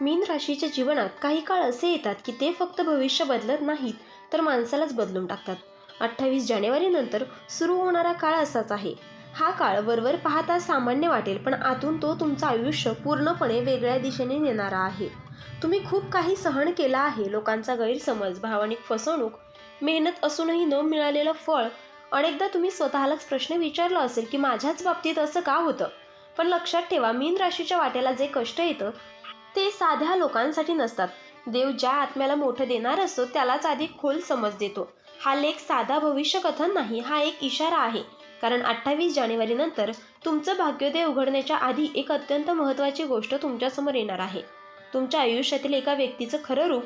मीन राशीच्या जीवनात काही काळ असे येतात की ते फक्त भविष्य बदलत नाहीत तर माणसालाच बदलून टाकतात. अठ्ठावीस जानेवारीनंतर सुरू होणारा काळ असाच आहे. हा काळ वरवर पाहता सामान्य वाटेल पण आतून तो तुमचं आयुष्य पूर्णपणे वेगळ्या दिशेने नेणारा आहे. तुम्ही खूप काही सहन केला आहे लोकांचा गैरसमज भावनिक फसवणूक मेहनत असूनही न मिळालेलं फळ. अनेकदा तुम्ही स्वतःलाच प्रश्न विचारला असेल की माझ्याच बाबतीत असं का होतं? पण लक्षात ठेवा मीन राशीच्या वाट्याला जे कष्ट येतं ते साध्या लोकांसाठी नसतात. देव ज्या आत्म्याला मोठं देणार असतो त्यालाच आधी खोल समज देतो. हा लेख साधा भविष्यकथन नाही हा एक इशारा आहे. कारण अठ्ठावीस जानेवारीनंतर तुमचं भाग्योदय उघडण्याच्या आधी एक अत्यंत महत्त्वाची गोष्ट तुमच्यासमोर येणार आहे. तुमच्या आयुष्यातील एका व्यक्तीचं खरं रूप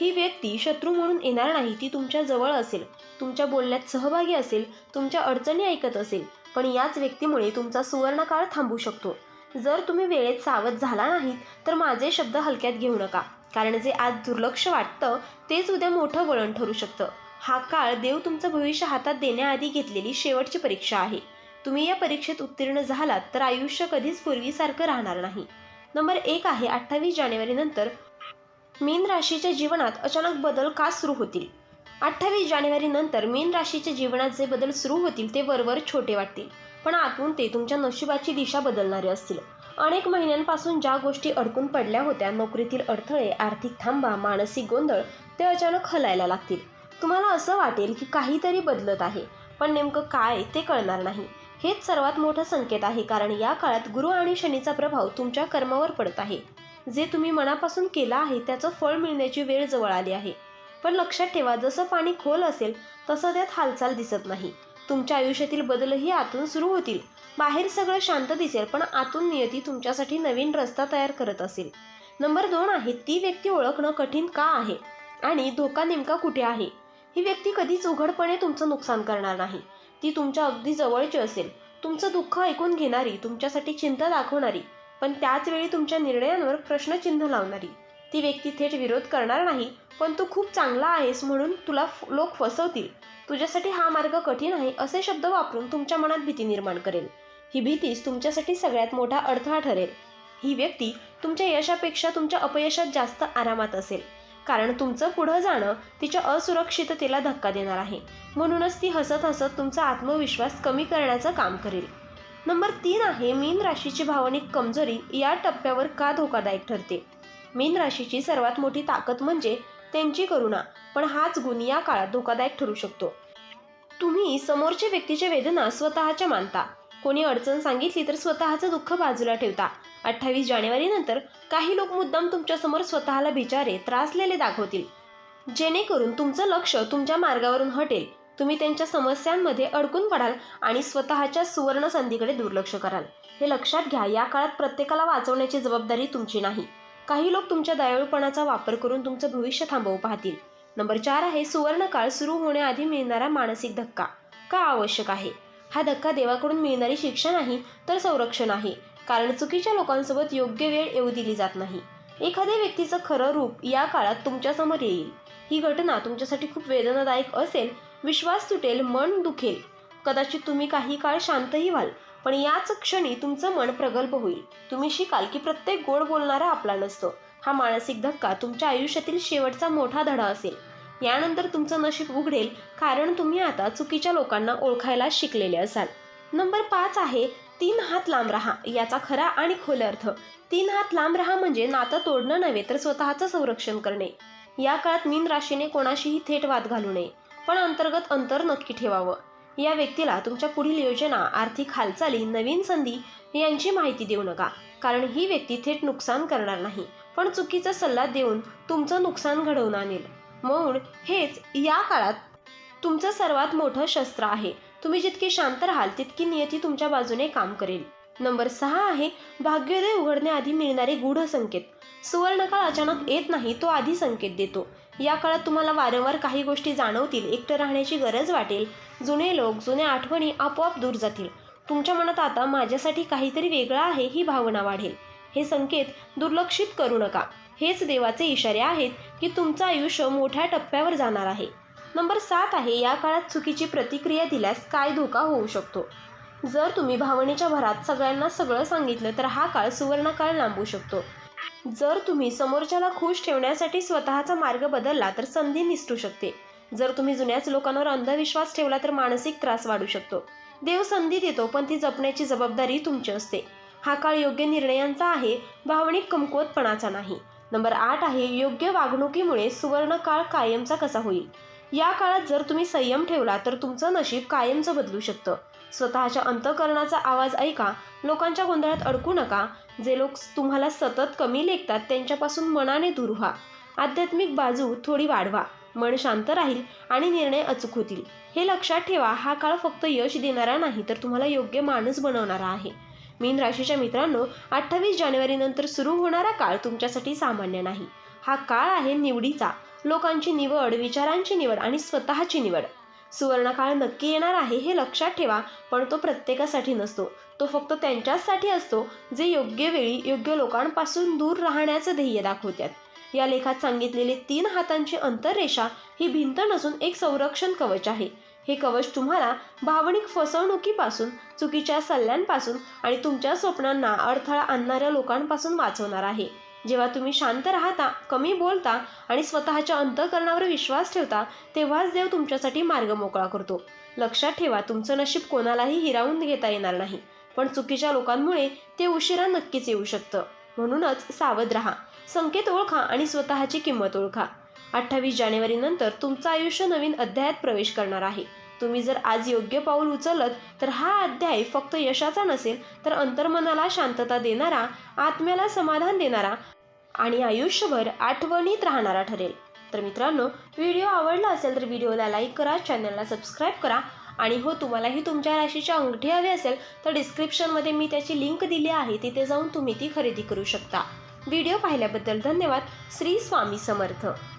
ही व्यक्ती शत्रू म्हणून येणार नाही ती तुमच्या जवळ असेल. तुमच्या बोलण्यात सहभागी असेल तुमच्या अडचणी ऐकत असेल. पण याच व्यक्तीमुळे तुमचा सुवर्णकाळ थांबू शकतो. जर तुम्ही वेळेत सावध झाला नाहीत तर माझे शब्द हलक्यात घेऊ नका. कारण जे आज दुर्लक्ष वाटतं तेच उद्या मोठं वळण ठरू शकतं. हा काळ देव तुमचं भविष्य हातात देण्याआधी घेतलेली शेवटची परीक्षा आहे. तुम्ही या परीक्षेत उत्तीर्ण झालात तर आयुष्य कधीच पूर्वीसारखं राहणार नाही. नंबर एक आहे अठ्ठावीस जानेवारीनंतर मीन राशीच्या जीवनात अचानक बदल का सुरू होतील? अठ्ठावीस जानेवारीनंतर मीन राशीच्या जीवनात जे बदल सुरू होतील ते वरवर छोटे वाटतील. पण आतून ते तुमच्या नशिबाची दिशा बदलणारे असतील. अनेक महिन्यांपासून ज्या गोष्टी अडकून पडल्या होत्या नोकरीतील अडथळे आर्थिक थांबा मानसिक गोंधळ ते अचानक हलायला लागतील. तुम्हाला असं वाटेल की काहीतरी बदलत आहे पण नेमकं काय ते कळणार नाही. हेच सर्वात मोठं संकेत आहे कारण या काळात गुरु आणि शनीचा प्रभाव तुमच्या कर्मावर पडत आहे. जे तुम्ही मनापासून केलं आहे त्याचं फळ मिळण्याची वेळ जवळ आली आहे. पण लक्षात ठेवा जसं पाणी खोल असेल तसं त्यात हालचाल दिसत नाही. तुमच्या आयुष्यातील बदलही आतून सुरू होतील. बाहेर सगळं शांत दिसेल पण आतून नियती तुमच्यासाठी नवीन रस्ता तयार करत असेल. नंबर दोन आहे ती व्यक्ती ओळखणं कठीण का आहे? आणि धोका नेमका कुठे आहे? ही व्यक्ती कधीच उघडपणे तुमचं नुकसान करणार नाही. ती तुमच्या अगदी जवळची असेल. तुमचं दुःख ऐकून घेणारी तुमच्यासाठी चिंता दाखवणारी पण त्याच वेळी तुमच्या निर्णयांवर प्रश्नचिन्ह लावणारी. ती व्यक्ती थेट विरोध करणार नाही पण तू खूप चांगला आहेस म्हणून तुला लोक फसवतील. तुझ्यासाठी हा मार्ग कठीण आहे असे शब्द वापरून तुमच्या मनात भीती निर्माण करेल. ही भीतीच तुमच्यासाठी सगळ्यात मोठा अडथळा ठरेल. ही व्यक्ती तुमच्या यशापेक्षा तुमच्या अपयशात जास्त आरामात असेल. कारण तुमचं पुढं जाणं तिच्या असुरक्षिततेला धक्का देणार आहे. म्हणूनच ती हसत हसत तुमचा आत्मविश्वास कमी करण्याचं काम करेल. नंबर तीन आहे मीन राशीची भावनिक कमजोरी या टप्प्यावर का धोकादायक ठरते? मीन राशीची सर्वात मोठी ताकद म्हणजे त्यांची करुणा. पण हाच गुण या काळात धोकादायक ठरू शकतो. तुम्ही समोरच्या व्यक्तीच्या वेदना स्वतःच्या मानता. कोणी अडचण सांगितली तर स्वतःचं दुःख बाजूला ठेवता. अठ्ठावीस जानेवारीनंतर काही लोक मुद्दाम तुमच्यासमोर स्वतःला बिचारे त्रासलेले दाखवतील. जेणेकरून तुमचं लक्ष तुमच्या मार्गावरून हटेल. तुम्ही त्यांच्या समस्यांमध्ये अडकून पडाल आणि स्वतःच्या सुवर्ण संधीकडे दुर्लक्ष कराल. हे लक्षात घ्या या काळात प्रत्येकाला वाचवण्याची जबाबदारी तुमची नाही. काही लोक तुमच्या दयाळूपणाचा वापर करून तुमचं भविष्य थांबवू पाहतील. नंबर चार आहे सुवर्णकाळ सुरू होण्याआधी मिळणारा मानसिक धक्का. का आवश्यक आहे? हा धक्का देवाकडून मिळणारी शिक्षा नाही तर संरक्षण आहे. कारण चुकीच्या लोकांसोबत योग्य वेळ येऊ दिली जात नाही. एखाद्या व्यक्तीचं खरं रूप या काळात तुमच्यासमोर येईल. ही घटना तुमच्यासाठी खूप वेदनादायक असेल विश्वास तुटेल मन दुखेल. कदाचित तुम्ही काही काळ शांतही व्हाल. पण याच क्षणी तुमचं मन प्रगल्भ होईल. तुम्ही शिकाल की प्रत्येक गोड बोलणारा आपला नसतो. हा मानसिक धक्का तुमच्या आयुष्यातील शेवटचा मोठा धडा असेल. यानंतर तुमचं नशीब उघडेल कारण तुम्ही आता चुकीच्या लोकांना ओळखायला शिकलेले असाल. नंबर पाच आहे तीन हात लांब राहा याचा खरा आणि खोल अर्थ. तीन हात लांब राहा म्हणजे नातं तोडणं नव्हे तर स्वतःचं संरक्षण करणे. या काळात मीन राशीने कोणाशीही थेट वाद घालू नये पण अंतर्गत अंतर नक्की ठेवावं. या व्यक्तीला तुमच्या पुढील योजना आर्थिक हालचाली नवीन संधी यांची माहिती देऊ नका. कारण ही व्यक्ती थेट नुकसान करणार नाही. पण चुकीचा सल्ला देऊन तुमचं नुकसान घडवून आणेल. म्हणून हेच या काळात तुमचं सर्वात मोठं शस्त्र आहे. तुम्ही जितके शांत राहाल तितकी नियती तुमच्या बाजूने काम करेल. नंबर सहा आहे भाग्योदय उघडण्याआधी मिळणारे गूढ संकेत. सुवर्णकाळ अचानक येत नाही तो आधी संकेत देतो. या काळात तुम्हाला वारंवार काही गोष्टी जाणवतील एकटं राहण्याची गरज वाटेल जुने लोक जुन्या आठवणी आपोआप दूर जातील. तुमच्या मनात आता माझ्यासाठी काहीतरी वेगळं आहे ही भावना वाढेल. हे संकेत दुर्लक्षित करू नका. हेच देवाचे इशारे आहेत की तुमचं आयुष्य मोठ्या टप्प्यावर जाणार आहे. नंबर सात आहे या काळात चुकीची प्रतिक्रिया दिल्यास काय धोका होऊ शकतो? जर तुम्ही भावनेच्या भरात सगळ्यांना सगळं सांगितलं तर हा काळ सुवर्ण काळ लांबू शकतो. जर तुम्ही समोरच्याला खुश ठेवण्यासाठी स्वतःचा मार्ग बदलला तर संधी निसटू शकते. जर तुम्ही जुन्याच लोकांवर अंधविश्वास ठेवला तर मानसिक त्रास वाढू शकतो. देव संधी देतो पण ती जपण्याची जबाबदारी तुमची असते. हा काळ योग्य निर्णयांचा आहे भावनिक कमकुवतपणाचा नाही. नंबर आठ आहे योग्य वागणुकीमुळे सुवर्ण काळ कायमचा कसा होईल? या काळात जर तुम्ही संयम ठेवला तर तुमचं नशीब कायमचं बदलू शकतं. स्वतःच्या अंतकरणाचा आवाज ऐका लोकांच्या गोंधळात अडकू नका. जे लोक तुम्हाला सतत कमी लेखतात त्यांच्यापासून मनाने दूर व्हा. आध्यात्मिक बाजू थोडी वाढवा. मन शांत राहील आणि निर्णय अचूक होतील. हे लक्षात ठेवा हा काळ फक्त यश देणारा नाही तर तुम्हाला योग्य माणूस बनवणारा आहे. मीन राशीच्या मित्रांनो अठ्ठावीस जानेवारीनंतर सुरू होणारा काळ तुमच्यासाठी सामान्य नाही. हा काळ आहे निवडीचा. लोकांची निवड विचारांची निवड आणि स्वतःची निवड. सुवर्णकाळ नक्की येणार आहे हे लक्षात ठेवा पण तो प्रत्येकासाठी नसतो. तो फक्त त्यांच्याचसाठी असतो जे योग्य वेळी योग्य लोकांपासून दूर राहण्याचं ध्येय दाखवतात. या लेखात सांगितलेले तीन हातांची अंतररेषा ही भिंत नसून एक संरक्षण कवच आहे. हे कवच तुम्हाला भावनिक फसवणुकीपासून चुकीच्या सल्ल्यांपासून आणि तुमच्या स्वप्नांना अडथळा आणणाऱ्या लोकांपासून वाचवणार आहे. जेव्हा तुम्ही शांत राहता कमी बोलता आणि स्वतःच्या अंतकरणावर विश्वास ठेवता तेव्हाच देव तुमच्यासाठी मार्ग मोकळा करतो. लक्षात ठेवा तुमचं नशीब कोणालाही हिरावून घेता येणार नाही. पण चुकीच्या लोकांमुळे ते उशिरा नक्कीच येऊ शकतं. म्हणूनच सावध राहा. संकेत ओळखा आणि स्वतःची किंमत ओळखा. अठ्ठावीस जानेवारीनंतर तुमचं आयुष्य नवीन अध्यायात प्रवेश करणार आहे. तुम्ही जर आज योग्य पाऊल उचलत तर हा अध्याय फक्त यशाचा नसेल तर अंतर्मनाला शांतता देणारा आत्म्याला समाधान देणारा आणि आयुष्यभर आठवणीत राहणारा ठरेल. तर मित्रांनो व्हिडिओ आवडला असेल तर व्हिडिओला लाईक करा चॅनलला सबस्क्राईब करा आणि हो तुम्हालाही तुमच्या राशीची अंगठी हवी असेल तर डिस्क्रिप्शनमध्ये मी त्याची लिंक दिली आहे तिथे जाऊन तुम्ही ती खरेदी करू शकता. व्हिडिओ पाहिल्याबद्दल धन्यवाद. श्री स्वामी समर्थ.